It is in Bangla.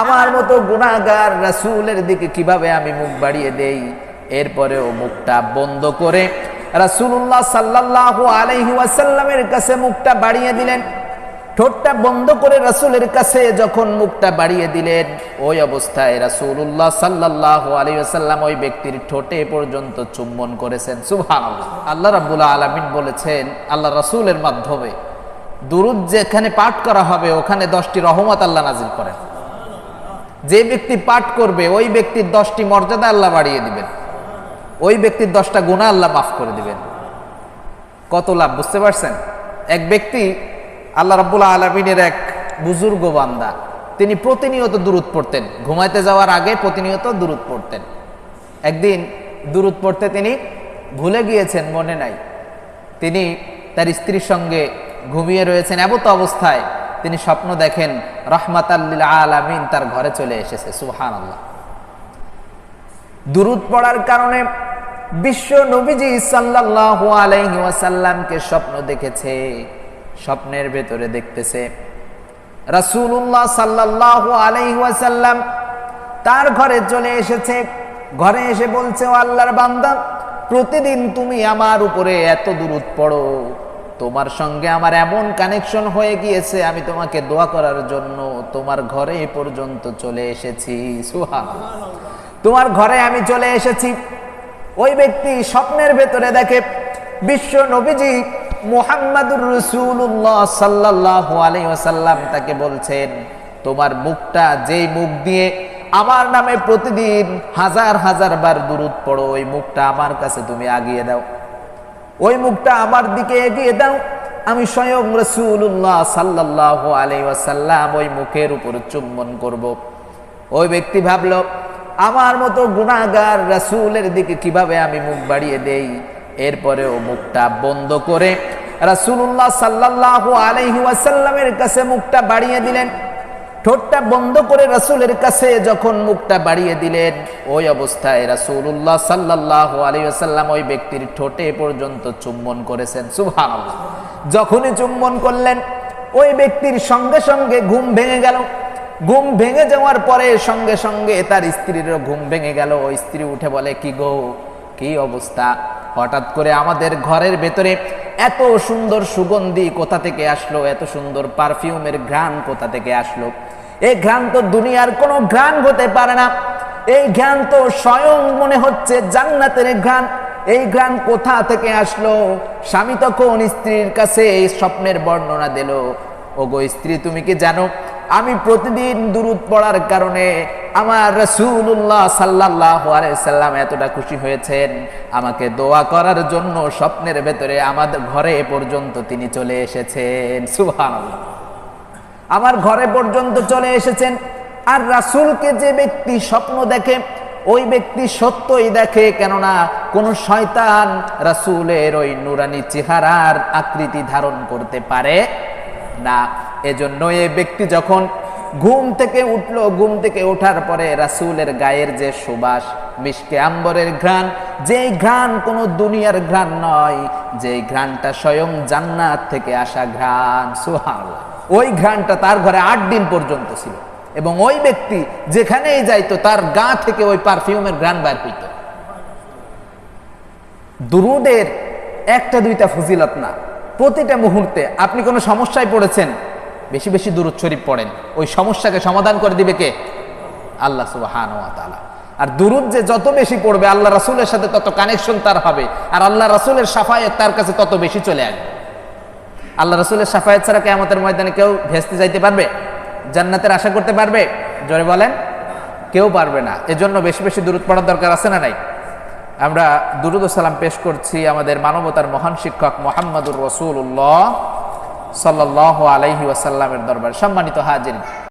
আমার মতো গুণাগার রাসূলের দিকে কীভাবে আমি মুখ বাড়িয়ে দেই? এরপরেও মুখটা বন্ধ করে রাসূলুল্লাহ সাল্লাল্লাহু আলাইহি ওয়াসাল্লামের কাছে মুখটা বাড়িয়ে দিলেন। ঠোঁটটা বন্ধ করে রাসূলের কাছে যখন মুখটা বাড়িয়ে দিলেন, ওই অবস্থায় রাসূলুল্লাহ সাল্লাল্লাহু আলাইহি ওয়াসাল্লাম ওই ব্যক্তির ঠোঁটে পর্যন্ত চুম্বন করেছেন। সুবহানাল্লাহ। আল্লাহ রাব্বুল আলামিন বলেছেন, আল্লাহ রাসূলের মাধ্যমে দুরুদ যেখানে পাঠ করা হবে, ওখানে দশটি রহমত আল্লাহ নাজিল করেন। যে ব্যক্তি পাঠ করবে, ওই ব্যক্তির দশটি মর্যাদা আল্লাহ বাড়িয়ে দিবেন। ওই ব্যক্তির দশটা গুণা আল্লাহ মাফ করে দিবেন। কত লাভ, বুঝতে পারছেন? এক ব্যক্তি আল্লাহ রাব্বুল আলমিনের এক বুজুর্গ বান্দা, তিনি প্রতিনিয়ত দূরত পড়তেন। ঘুমাইতে যাওয়ার আগে প্রতিনিয়ত দূরত পড়তেন। একদিন দূরত পড়তে তিনি ভুলে গিয়েছেন, মনে নাই। তিনি তার স্ত্রীর সঙ্গে ঘুমিয়ে রয়েছেন, এমত অবস্থায় তিনি স্বপ্ন দেখেন রহমাত আলামিন তার ঘরে চলে এসেছে। সুহান আল্লাহ দুরুদ পড়ার কারণে বিশ্ব নবীজি ওয়াসাল্লামকে স্বপ্ন দেখেছে, স্বপ্নের ভেতরে দেখতেছে। রাসূলুল্লাহ সাল্লাল্লাহু আলাইহি তার ঘরে চলে এসেছে। ঘরে এসে বলছে আল্লাহর বান্দা, প্রতিদিন তুমি আমার উপরে এত দূরত পড়ো। তোমার সঙ্গে আমার এমন কানেকশন হয়ে গিয়েছে, আমি তোমাকে দোয়া করার জন্য তোমার ঘরে এ পর্যন্ত চলে এসেছি। সুহান তোমার ঘরে আমি চলে এসেছি। ওই ব্যক্তি স্বপ্নের ভেতরে দেখে বিশ্ব নবীজি মুহাম্মাদুর রসুল্লাহ সাল্লাহ আলাইসাল্লাম তাকে বলছেন, তোমার মুখটা যেই মুখ দিয়ে আমার নামে প্রতিদিন হাজার হাজার বার দূরত পড়ো, ওই মুখটা আমার কাছে তুমি আগিয়ে দাও। ওই মুখটা আমার দিকে এগিয়ে দাও। আমি স্বয়ং রসুল্লাহ সাল্লাহ আলাইসাল্লাম ওই মুখের উপর চুম্বন করব। ওই ব্যক্তি ভাবল, আমার মতো গুণাগার রাসূলের দিকে কীভাবে আমি মুখ বাড়িয়ে দেই? এরপরেও মুখটা বন্ধ করে রাসূলুল্লাহ সাল্লাল্লাহু আলাইহি ওয়াসাল্লামের কাছে মুখটা বাড়িয়ে দিলেন। ঠোঁটটা বন্ধ করে রাসূলের কাছে যখন মুখটা বাড়িয়ে দিলেন, ওই অবস্থায় রাসূলুল্লাহ সাল্লাল্লাহু আলাইহি ওয়াসাল্লাম ওই ব্যক্তির ঠোঁটে পর্যন্ত চুম্বন করেছেন। সুবহানাল্লাহ। যখনই চুম্বন করলেন, ওই ব্যক্তির সঙ্গে সঙ্গে ঘুম ভেঙে গেল। ঘুম ভেঙে যাওয়ার পরে সঙ্গে সঙ্গে তার স্ত্রীরও ঘুম ভেঙে গেল। ওই স্ত্রী উঠে বলে, কি গো, কি অবস্থা? হঠাৎ করে আমাদের ঘরের ভেতরে এত সুন্দর সুগন্ধি কোথা থেকে আসলো? এত সুন্দর পারফিউমের ঘ্রাণ কোথা থেকে আসলো? এই ঘ্রাণ তো দুনিয়ার কোনো ঘ্রাণ হতে পারে না। এই ঘ্রাণ তো স্বয়ং মনে হচ্ছে জান্নাতের ঘ্রাণ। এই ঘ্রাণ কোথা থেকে আসলো? স্বামী তখন স্ত্রীর কাছে এই স্বপ্নের বর্ণনা দিল। ওগো স্ত্রী, তুমি কি জানো, আমি প্রতিদিন দূরত পড়ার কারণে আমার রসুল্লাহ সাল্লাহ সাল্লাম এতটা খুশি হয়েছেন। আমাকে দোয়া করার জন্য স্বপ্নের ভেতরে আমাদের ঘরে পর্যন্ত তিনি চলে এসেছেন। সুহান আমার ঘরে পর্যন্ত চলে এসেছেন। আর রাসুলকে যে ব্যক্তি স্বপ্ন দেখে, ওই ব্যক্তি সত্যই দেখে, কেননা কোন শয়তান রাসুলের ওই নুরানি চেহারার আকৃতি ধারণ করতে পারে না। এজন্য এই ব্যক্তি যখন ঘুম থেকে উঠল, ঘুম থেকে ওঠার পরে রাসুলের গায়ের যে সুবাস মিশকে আম্বরের ঘ্রাণ, যেই ঘ্রাণ কোনো দুনিয়ার ঘ্রাণ নয়, যেই ঘ্রাণটা স্বয়ং জান্নাত থেকে আসা ঘ্রাণ সুহাল ওই ঘ্রাণটা তার ঘরে আট দিন পর্যন্ত ছিল। এবং ওই ব্যক্তি যেখানেই যাইতো, তার গা থেকে ওই পারফিউমের ঘ্রাণ বার হইত। দুরুদের একটা দুইটা ফজিলত না। প্রতিটা মুহূর্তে আপনি কোনো সমস্যায় পড়েছেন, বেশি বেশি দূরত শরীফ পড়েন। ওই সমস্যাকে সমাধান করে দিবে কে? আল্লাহ সুবাহান আর দুরুদ যে যত বেশি পড়বে, আল্লাহ রাসুলের সাথে তত কানেকশন তার হবে। আর আল্লাহ রাসুলের সাফায়ত তার কাছে তত বেশি চলে আসবে। আল্লাহ রসুলের সাফায়ত ছাড়া কেমতের ময়দানে কেউ ভেস্তে যাইতে পারবে? জান্নাতের আশা করতে পারবে? জোরে বলেন, কেউ পারবে না। এজন্য বেশি বেশি দূরত পড়ার দরকার আছে না নাই? আমরা দুরুদ সালাম পেশ করছি আমাদের মানবতার মহান শিক্ষক মোহাম্মদুর রসুল্লাহ সাল্লাহ আলাইহি ওয়াসাল্লামের দরবার। সম্মানিত হাজির